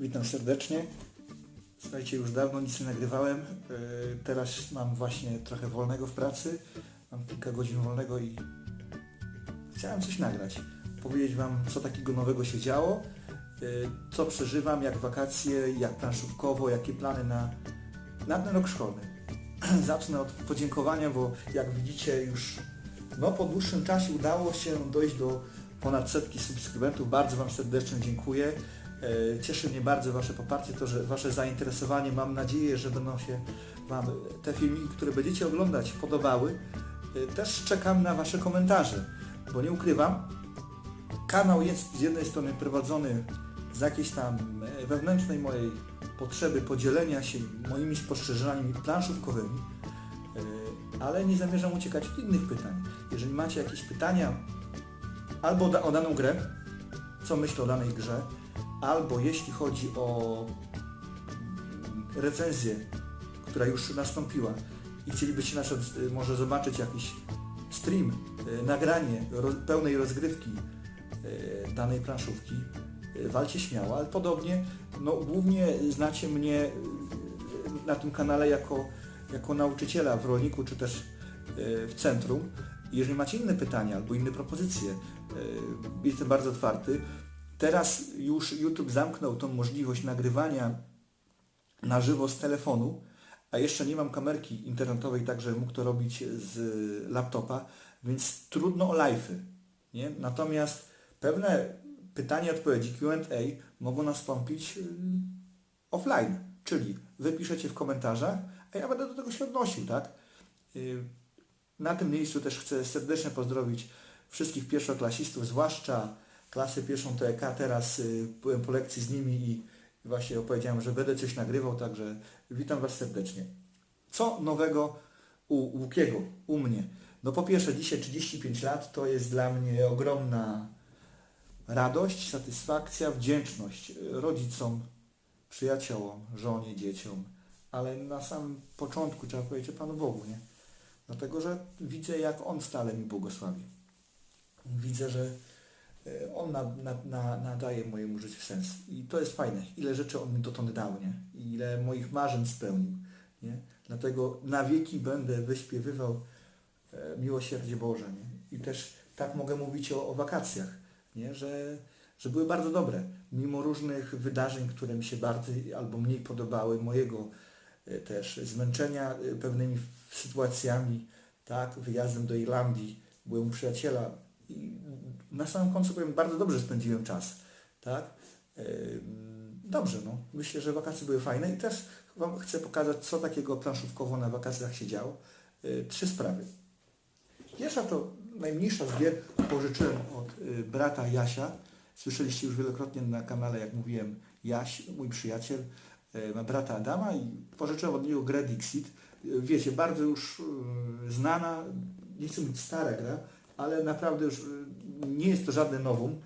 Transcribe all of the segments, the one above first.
Witam serdecznie. Słuchajcie, już dawno nic nie nagrywałem. Yy, Teraz mam właśnie trochę wolnego w pracy. Mam kilka godzin wolnego i chciałem coś nagrać. Powiedzieć Wam, co takiego nowego się działo, yy, co przeżywam, jak wakacje, jak planszówkowo, jakie plany na, na ten rok szkolny. Zacznę od podziękowania, bo jak widzicie już no, po dłuższym czasie udało się dojść do ponad setki subskrybentów. Bardzo Wam serdecznie dziękuję. E, Cieszy mnie bardzo Wasze poparcie, to, że Wasze zainteresowanie. Mam nadzieję, że będą się Wam te filmiki, które będziecie oglądać, podobały. E, Też czekam na Wasze komentarze, bo nie ukrywam, kanał jest z jednej strony prowadzony z jakiejś tam e, wewnętrznej mojej potrzeby podzielenia się moimi spostrzeżeniami planszówkowymi, ale nie zamierzam uciekać od innych pytań. Jeżeli macie jakieś pytania albo o daną grę, co myślę o danej grze, albo jeśli chodzi o recenzję, która już nastąpiła i chcielibyście na przykład y, może zobaczyć jakiś stream, y, nagranie pełnej rozgrywki y, danej planszówki, walcie śmiało, ale podobnie, no głównie znacie mnie na tym kanale jako, jako nauczyciela w rolniku, czy też w centrum. Jeżeli macie inne pytania albo inne propozycje, jestem bardzo otwarty. Teraz już YouTube zamknął tą możliwość nagrywania na żywo z telefonu, a jeszcze nie mam kamerki internetowej, także mógł to robić z laptopa, więc trudno o live'y. Nie? Natomiast pewne pytania, odpowiedzi Q&A mogą nastąpić y, offline, czyli wy piszecie w komentarzach, a ja będę do tego się odnosił, tak? Y, Na tym miejscu też chcę serdecznie pozdrowić wszystkich pierwszoklasistów, zwłaszcza klasę pierwszą TEK. Teraz y, byłem po lekcji z nimi i właśnie opowiedziałem, że będę coś nagrywał, także witam Was serdecznie. Co nowego u Łukiego, u mnie? No po pierwsze, dzisiaj 35 lat to jest dla mnie ogromna radość, satysfakcja, wdzięczność rodzicom, przyjaciołom, żonie, dzieciom, ale na samym początku trzeba powiedzieć Panu Bogu, nie? Dlatego, że widzę, jak On stale mi błogosławi. Widzę, że On na, na, na, nadaje mojemu życiu sens. I to jest fajne. Ile rzeczy On mi dotąd dał, nie? Ile moich marzeń spełnił, nie? Dlatego na wieki będę wyśpiewywał e, miłosierdzie Boże, nie? I też tak mogę mówić o, o wakacjach, nie? Że, że były bardzo dobre. Mimo różnych wydarzeń, które mi się bardziej albo mniej podobały, mojego e, też zmęczenia e, pewnymi sytuacjami, tak, wyjazdem do Irlandii, byłem u przyjaciela i na samym końcu powiem, bardzo dobrze spędziłem czas, tak. Ym, Dobrze, no. Myślę, że wakacje były fajne i też Wam chcę pokazać, co takiego planszówkowo na wakacjach się działo. Y, Trzy sprawy. Pierwsza to najmniejsza z gier pożyczyłem od y, brata Jasia. Słyszeliście już wielokrotnie na kanale, jak mówiłem, Jaś, mój przyjaciel, ma brata Adama i pożyczyłem od niego grę Dixit. Wiecie, bardzo już znana, nie chcę mówić stara gra, ale naprawdę już nie jest to żadne nowum.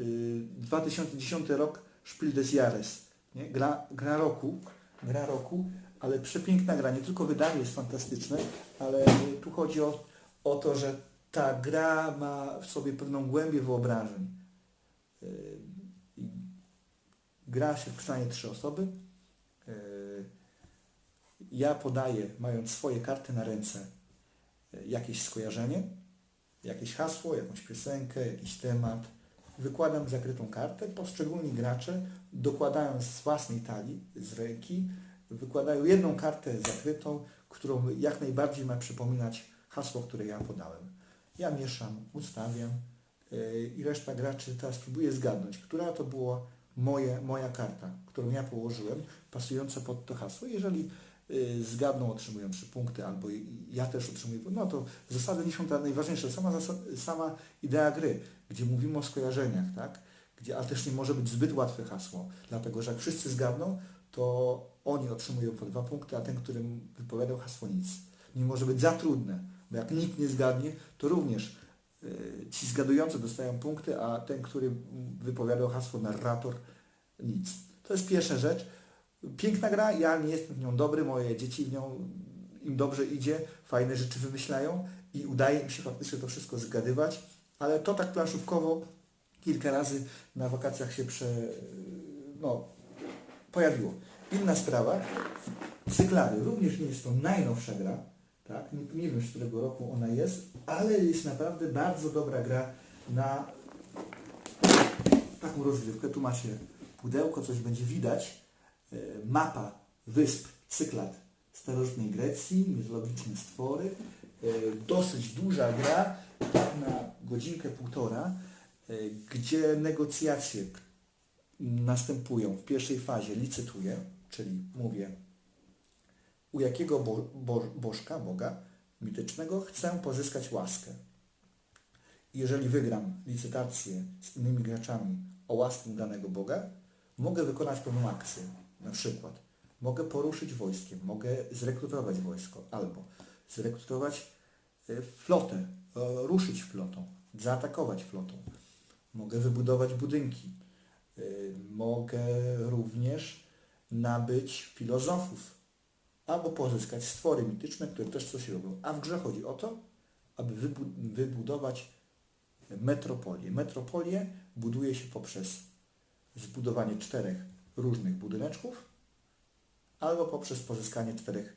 Y, 2010 rok Spiel des Jahres. Nie? Gra, gra roku, gra roku, ale przepiękna gra. Nie tylko wydanie jest fantastyczne, ale y, tu chodzi o, o to, że ta gra ma w sobie pewną głębię wyobrażeń. Y, Gra się przynajmniej trzy osoby. Y, Ja podaję, mając swoje karty na ręce, y, jakieś skojarzenie, jakieś hasło, jakąś piosenkę, jakiś temat. Wykładam zakrytą kartę, poszczególni gracze dokładają z własnej talii, z ręki, wykładają jedną kartę zakrytą, którą jak najbardziej ma przypominać hasło, które ja podałem. Ja mieszam, ustawiam yy, i reszta graczy teraz próbuje zgadnąć, która to była moje, moja karta, którą ja położyłem, pasująca pod to hasło. Jeżeli zgadną, otrzymują trzy punkty, albo ja też otrzymuję, no to są te najważniejsze. Sama, sama idea gry, gdzie mówimy o skojarzeniach, tak? Gdzie, ale też nie może być zbyt łatwe hasło, dlatego że jak wszyscy zgadną, to oni otrzymują po dwa punkty, a ten, którym wypowiadał hasło nic. Nie może być za trudne, bo jak nikt nie zgadnie, to również y, ci zgadujący dostają punkty, a ten, który wypowiadał hasło narrator, nic. To jest pierwsza rzecz. Piękna gra, ja nie jestem w nią dobry, moje dzieci w nią im dobrze idzie, fajne rzeczy wymyślają i udaje im się faktycznie to wszystko zgadywać, ale to tak planszówkowo kilka razy na wakacjach się prze, no, pojawiło. Inna sprawa, Cyklady. Również nie jest to najnowsza gra, tak? nie, nie wiem z którego roku ona jest, ale jest naprawdę bardzo dobra gra na taką rozgrywkę. Tu macie pudełko, coś będzie widać. E, Mapa wysp Cyklad starożytnej Grecji, mitologiczne stwory. E, Dosyć duża gra, tak na godzinkę, półtora, e, gdzie negocjacje następują w pierwszej fazie licytuję, czyli mówię u jakiego bo, bo, bożka, Boga mitycznego chcę pozyskać łaskę. Jeżeli wygram licytację z innymi graczami o łaskę danego Boga, mogę wykonać pewną akcję. Na przykład mogę poruszyć wojskiem, mogę zrekrutować wojsko albo zrekrutować e, flotę, e, ruszyć flotą, zaatakować flotą. Mogę wybudować budynki. E, Mogę również nabyć filozofów albo pozyskać stwory mityczne, które też coś robią. A w grze chodzi o to, aby wybu- wybudować metropolię. Metropolię buduje się poprzez zbudowanie czterech różnych budyneczków albo poprzez pozyskanie czterech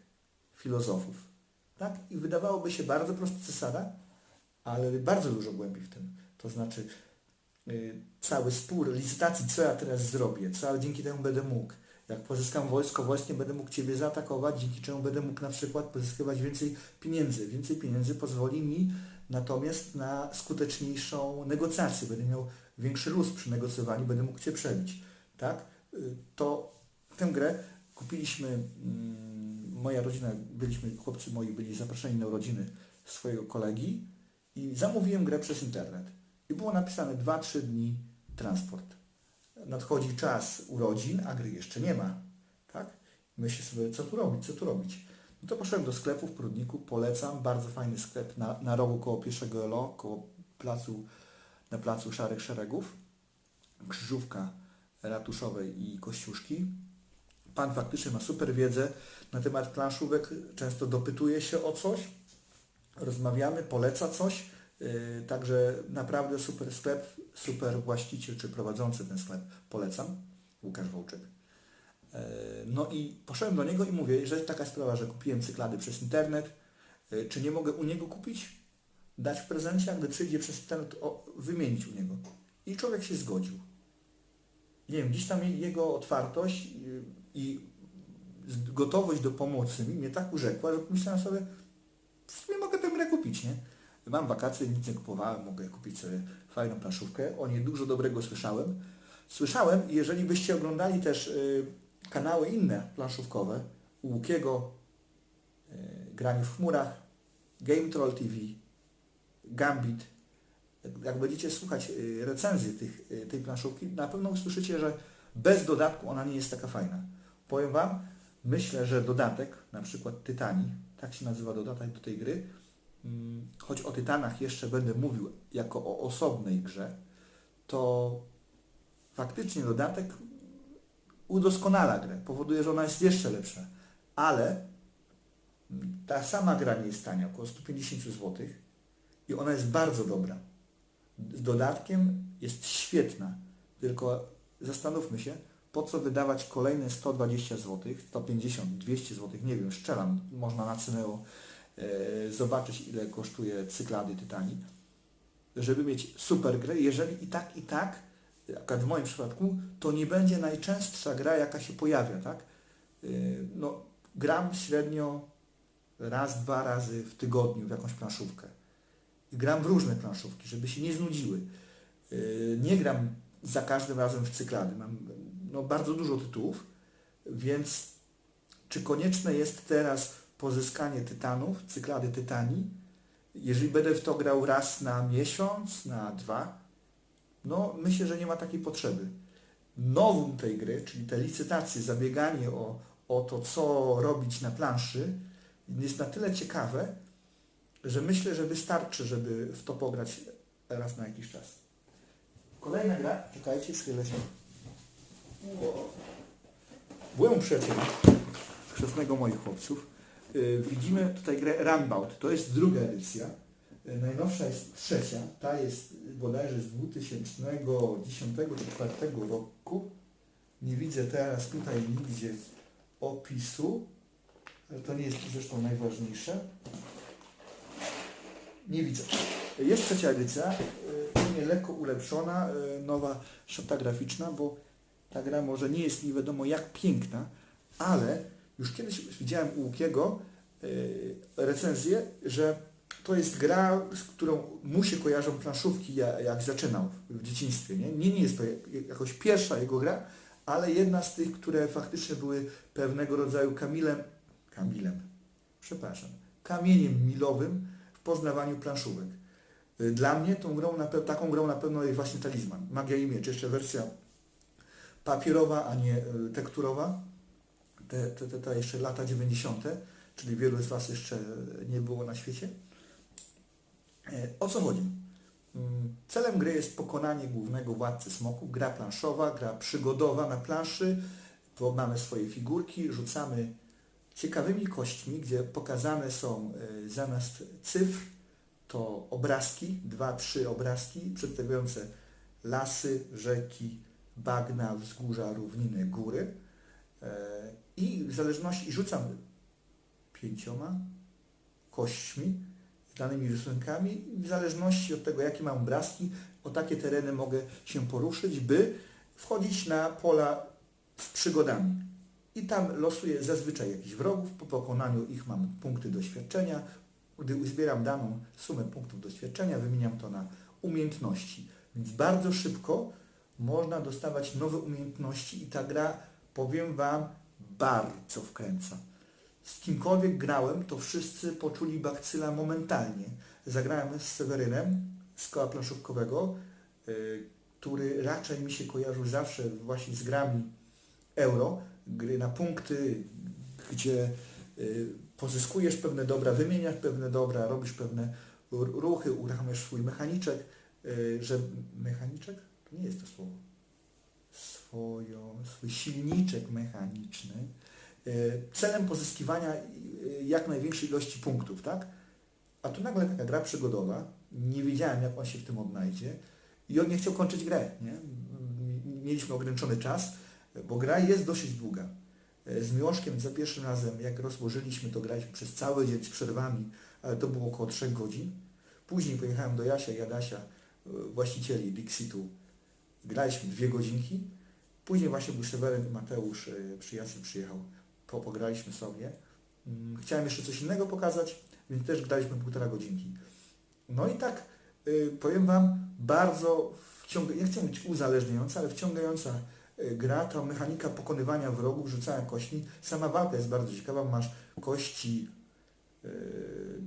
filozofów. Tak? I wydawałoby się bardzo prosta zasada, ale bardzo dużo głębi w tym. To znaczy y, cały spór licytacji, co ja teraz zrobię, co ja dzięki temu będę mógł. Jak pozyskam wojsko, wojskiem będę mógł Ciebie zaatakować, dzięki czemu będę mógł na przykład pozyskiwać więcej pieniędzy. Więcej pieniędzy pozwoli mi natomiast na skuteczniejszą negocjację. Będę miał większy luz przy negocjowaniu, będę mógł Cię przebić. Tak? Y, To tę grę kupiliśmy, mm, moja rodzina, byliśmy, chłopcy moi byli zaproszeni na urodziny swojego kolegi i zamówiłem grę przez internet. I było napisane 2-3 dni transport nadchodzi czas urodzin, a gry jeszcze nie ma. Tak? Myślę sobie, co tu robić, co tu robić. No to poszedłem do sklepu w Prudniku, polecam, bardzo fajny sklep na, na rogu koło pierwszego LO, koło placu, na placu Szarych Szeregów, krzyżówka ratuszowej i kościuszki. Pan faktycznie ma super wiedzę na temat planszówek, często dopytuje się o coś, rozmawiamy, poleca coś, Yy, Także naprawdę super sklep, super właściciel czy prowadzący ten sklep polecam, Łukasz Wołczyk. Yy, No i poszedłem do niego i mówię, że jest taka sprawa, że kupiłem cyklady przez internet, yy, czy nie mogę u niego kupić, dać w prezencie, a gdy przyjdzie przez internet, o, wymienić u niego. I człowiek się zgodził. Nie wiem, gdzieś tam jego otwartość yy, i gotowość do pomocy mi mnie tak urzekła, że pomyślałem sobie, w sumie mogę tę grę kupić, nie? Mam wakacje, nic nie kupowałem, mogę kupić sobie fajną planszówkę. O niej dużo dobrego słyszałem. Słyszałem, jeżeli byście oglądali też y, kanały inne planszówkowe, Łukiego, y, Granie w chmurach, Game Troll TV, Gambit, jak, będziecie słuchać y, recenzji tych, y, tej planszówki, na pewno usłyszycie, że bez dodatku ona nie jest taka fajna. Powiem Wam, myślę, że dodatek, na przykład Tytani, tak się nazywa dodatek do tej gry, Mm, choć o Tytanach jeszcze będę mówił jako o osobnej grze, to faktycznie dodatek udoskonala grę, powoduje, że ona jest jeszcze lepsza. Ale ta sama gra nie jest tania, około 150 zł i ona jest bardzo dobra. Z dodatkiem jest świetna, tylko zastanówmy się, po co wydawać kolejne 120 zł, 150, 200 zł, nie wiem, szczelam, można na Cyneo e, zobaczyć ile kosztuje cyklady Tytani, żeby mieć super grę, jeżeli i tak, i tak, akurat w moim przypadku, to nie będzie najczęstsza gra, jaka się pojawia, tak? E, No, gram średnio raz, dwa razy w tygodniu w jakąś planszówkę. Gram w różne planszówki, żeby się nie znudziły. E, Nie gram za każdym razem w cyklady. Mam no, bardzo dużo tytułów, więc czy konieczne jest teraz pozyskanie tytanów, cyklady tytani? Jeżeli będę w to grał raz na miesiąc, na dwa, no myślę, że nie ma takiej potrzeby. Nowum tej gry, czyli te licytacje, zabieganie o, o to, co robić na planszy, jest na tyle ciekawe, że myślę, że wystarczy, żeby w to pograć raz na jakiś czas. Kolejna gra, czekajcie, schylę się. Byłem u przyjaciela, chrzestnego moich chłopców. Yy, widzimy tutaj grę Runbout. To jest druga edycja. Yy, najnowsza jest trzecia. Ta jest bodajże z 2010 czy 2004 roku. Nie widzę teraz tutaj nigdzie opisu, ale to nie jest zresztą najważniejsze. Nie widzę. Jest trzecia edycja, y, nie lekko ulepszona, y, nowa szata graficzna, bo ta gra może nie jest nie wiadomo jak piękna, ale już kiedyś widziałem u Łukiego y, recenzję, że to jest gra, z którą mu się kojarzą planszówki, ja- jak zaczynał w dzieciństwie. Nie, nie, nie jest to jak- jakoś pierwsza jego gra, ale jedna z tych, które faktycznie były pewnego rodzaju kamilem, kamilem, przepraszam, kamieniem milowym poznawaniu planszówek. Y, Dla mnie tą grą na pe- taką grą na pewno jest właśnie talizman. Magia i miecz, jeszcze wersja papierowa, a nie y, tekturowa. Te, te, te, te jeszcze lata 90., czyli wielu z Was jeszcze nie było na świecie. E, O co chodzi? Mm, Celem gry jest pokonanie głównego władcy smoków. Gra planszowa, gra przygodowa na planszy. Mamy swoje figurki, rzucamy ciekawymi kośćmi, gdzie pokazane są e, zamiast cyfr to obrazki, dwa, trzy obrazki przedstawiające lasy, rzeki, bagna, wzgórza, równiny, góry. E, I w zależności, i rzucam pięcioma kośćmi danymi rysunkami w zależności od tego, jakie mam obrazki, o takie tereny mogę się poruszyć, by wchodzić na pola z przygodami. I tam losuję zazwyczaj jakichś wrogów, po pokonaniu ich mam punkty doświadczenia. Gdy uzbieram daną sumę punktów doświadczenia, wymieniam to na umiejętności. Więc bardzo szybko można dostawać nowe umiejętności i ta gra, powiem Wam, bardzo wkręca. Z kimkolwiek grałem, to wszyscy poczuli bakcyla momentalnie. Zagrałem z Sewerynem z koła planszówkowego, y, który raczej mi się kojarzył zawsze właśnie z grami euro, gry na punkty, gdzie y, pozyskujesz pewne dobra, wymieniasz pewne dobra, robisz pewne ruchy, uruchamiasz swój mechaniczek, y, że mechaniczek? To nie jest to słowo. Swoją, swój silniczek mechaniczny, y, celem pozyskiwania jak największej ilości punktów, tak? A tu nagle taka gra przygodowa, nie wiedziałem jak on się w tym odnajdzie i on nie chciał kończyć grę, nie? Mieliśmy ograniczony czas, bo gra jest dosyć długa. E, Z Miłoszkiem za pierwszym razem, jak rozłożyliśmy, to graliśmy przez cały dzień z przerwami, ale to było około 3 godzin. Później pojechałem do Jasia i Adasia, e, właścicieli Dixitu. Graliśmy dwie godzinki. Później właśnie był Seweryn i Mateusz, e, przyjaciel przyjechał, po, pograliśmy sobie. Mm, Chciałem jeszcze coś innego pokazać, więc też graliśmy półtora godzinki. No i tak, powiem Wam, bardzo wciągająca, nie chcę mówić uzależniająca, ale wciągająca gra, ta mechanika pokonywania wrogów, rzucania kośćmi. Sama walka jest bardzo ciekawa, masz kości y,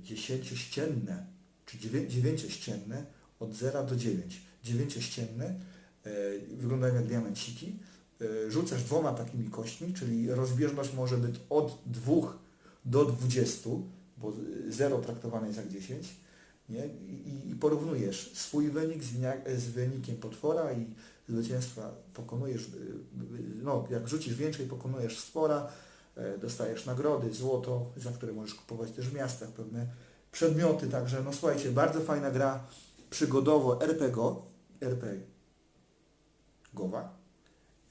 dziesięciościenne, czy dziewię- dziewięciościenne, od 0 do 9. Dziewięciościenne y, wyglądają jak diamenciki. Rzucasz dwoma takimi kośćmi, czyli rozbieżność może być od 2 do 20, bo 0 traktowane jest jak 10 nie? I, i porównujesz swój wynik z, z wynikiem potwora i zwycięstwa pokonujesz, y, no jak rzucisz więcej, pokonujesz stwora, e, dostajesz nagrody, złoto, za które możesz kupować też w miastach pewne przedmioty, także no słuchajcie, bardzo fajna gra przygodowo RPG, RPGowa.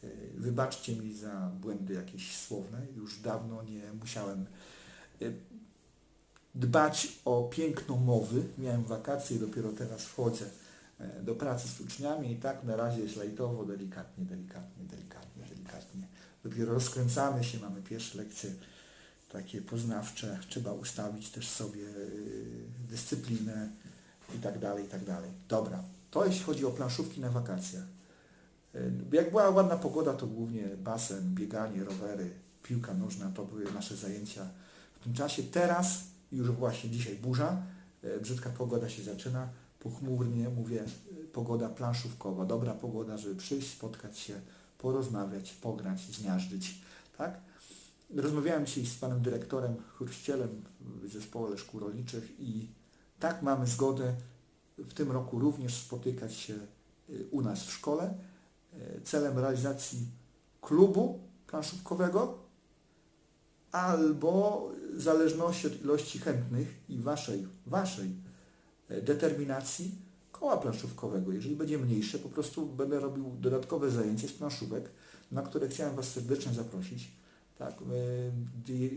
E, Wybaczcie mi za błędy jakieś słowne, już dawno nie musiałem e, dbać o piękno mowy. Miałem wakacje dopiero teraz wchodzę do pracy z uczniami i tak na razie jest lajtowo, delikatnie, delikatnie, delikatnie, delikatnie. Dopiero rozkręcamy się, mamy pierwsze lekcje takie poznawcze, trzeba ustawić też sobie y, dyscyplinę i tak dalej, i tak dalej. Dobra, to jeśli chodzi o planszówki na wakacjach. Y, Jak była ładna pogoda, to głównie basen, bieganie, rowery, piłka nożna, to były nasze zajęcia w tym czasie. Teraz już właśnie dzisiaj burza, e, brzydka pogoda się zaczyna, pochmurnie, mówię, e, pogoda planszówkowa, dobra pogoda, żeby przyjść, spotkać się, porozmawiać, pograć, zmiażdżyć, tak? Rozmawiałem dzisiaj z panem dyrektorem Chruścielem w zespole szkół rolniczych i tak mamy zgodę w tym roku również spotykać się y, u nas w szkole y, celem realizacji klubu planszówkowego albo w zależności od ilości chętnych i waszej, waszej determinacji koła planszówkowego. Jeżeli będzie mniejsze, po prostu będę robił dodatkowe zajęcia z planszówek. na które chciałem Was serdecznie zaprosić. Tak, gdy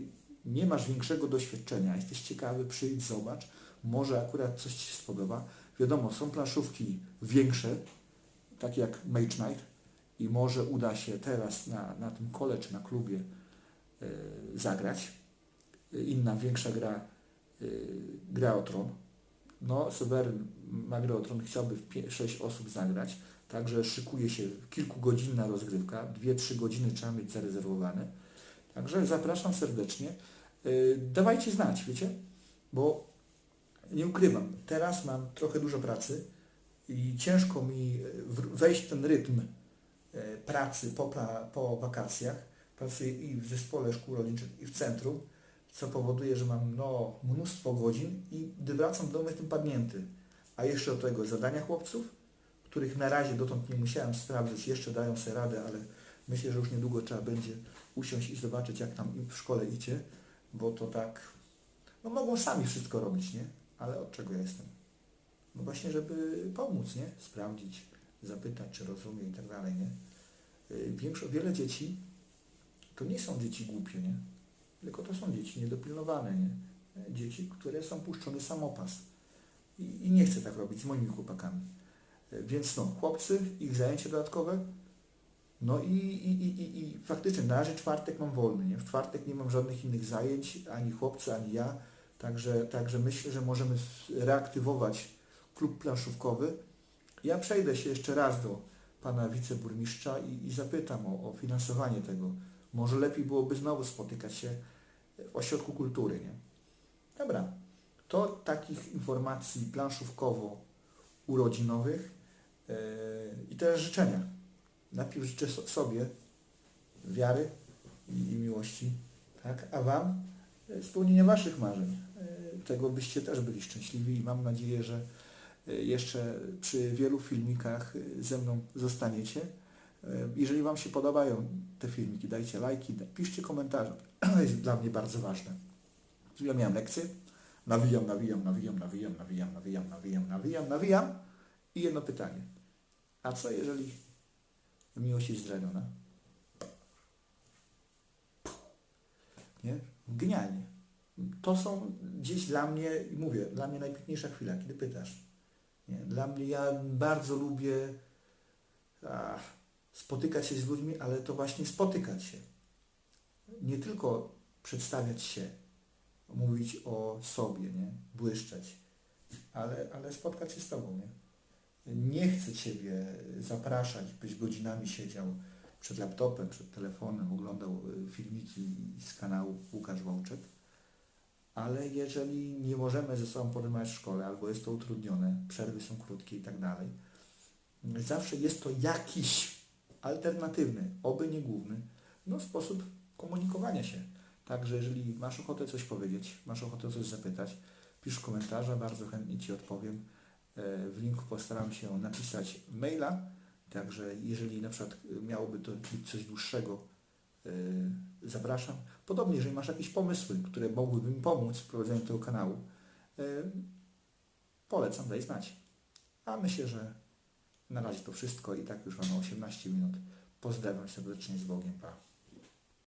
nie masz większego doświadczenia, jesteś ciekawy, przyjdź, zobacz, może akurat coś Ci się spodoba. Wiadomo, są planszówki większe, takie jak Mage Knight i może uda się teraz na, na tym kole czy na klubie e, zagrać. Inna większa gra, e, gra o tron. No, Seweryn ma grę o tron, chciałby w 6 osób zagrać, także szykuje się kilkugodzinna rozgrywka, 2-3 godziny trzeba mieć zarezerwowane. Także zapraszam serdecznie. Yy, Dawajcie znać, wiecie, bo nie ukrywam, teraz mam trochę dużo pracy i ciężko mi w- wejść w ten rytm e, pracy po, po wakacjach. Pracuję i w zespole szkół rolniczych, i w centrum, co powoduje, że mam no, mnóstwo godzin i gdy wracam do domu jestem padnięty. A jeszcze do tego zadania chłopców, których na razie dotąd nie musiałem sprawdzić, jeszcze dają sobie radę, ale myślę, że już niedługo trzeba będzie usiąść i zobaczyć, jak tam w szkole idzie, bo to tak, no mogą sami wszystko robić, nie? Ale od czego ja jestem? No właśnie, żeby pomóc, nie? Sprawdzić, zapytać, czy rozumie i tak dalej, nie? Y, Większo, wiele dzieci to nie są dzieci głupie, nie? Tylko to są dzieci niedopilnowane, nie? Dzieci, które są puszczone samopas. I, I nie chcę tak robić z moimi chłopakami. Więc no, chłopcy, ich zajęcia dodatkowe, no i, i, i, i, faktycznie na razie czwartek mam wolny, nie? W czwartek nie mam żadnych innych zajęć, ani chłopcy, ani ja. Także, także myślę, że możemy reaktywować klub planszówkowy. Ja przejdę się jeszcze raz do pana wiceburmistrza i, i zapytam o, o finansowanie tego. Może lepiej byłoby znowu spotykać się ośrodku kultury, nie? Dobra, to takich informacji planszówkowo-urodzinowych yy, i teraz życzenia. Najpierw życzę so- sobie wiary i, i miłości, tak? A Wam e, spełnienia Waszych marzeń. E, Tego byście też byli szczęśliwi i mam nadzieję, że e, jeszcze przy wielu filmikach e, ze mną zostaniecie. Jeżeli Wam się podobają te filmiki, dajcie lajki, piszcie komentarze. Jest dla mnie bardzo ważne. Ja miałem lekcję, nawijam, nawijam, nawijam, nawijam, nawijam, nawijam, nawijam, nawijam, nawijam i jedno pytanie. A co jeżeli miłość jest zraniona? Nie? Genialnie. To są gdzieś dla mnie, mówię, dla mnie najpiękniejsza chwila, kiedy pytasz. Nie? Dla mnie, ja bardzo lubię a, spotykać się z ludźmi, ale to właśnie spotykać się. Nie tylko przedstawiać się, mówić o sobie, nie? błyszczeć, ale, ale spotkać się z Tobą. Nie? Nie chcę Ciebie zapraszać, byś godzinami siedział przed laptopem, przed telefonem, oglądał y, filmiki z kanału Łukasz Wączek, ale jeżeli nie możemy ze sobą porozmawiać w szkole, albo jest to utrudnione, przerwy są krótkie i tak dalej, zawsze jest to jakiś alternatywny, oby nie główny, no sposób komunikowania się. Także jeżeli masz ochotę coś powiedzieć, masz ochotę coś zapytać, pisz komentarze, bardzo chętnie Ci odpowiem. E, W linku postaram się napisać maila, także jeżeli na przykład miałoby to być coś dłuższego, e, zapraszam. Podobnie, jeżeli masz jakieś pomysły, które mogłyby mi pomóc w prowadzeniu tego kanału, e, polecam, daj znać. A myślę, że na razie to wszystko i tak już mamy 18 minut. Pozdrawiam serdecznie z Bogiem. Pa.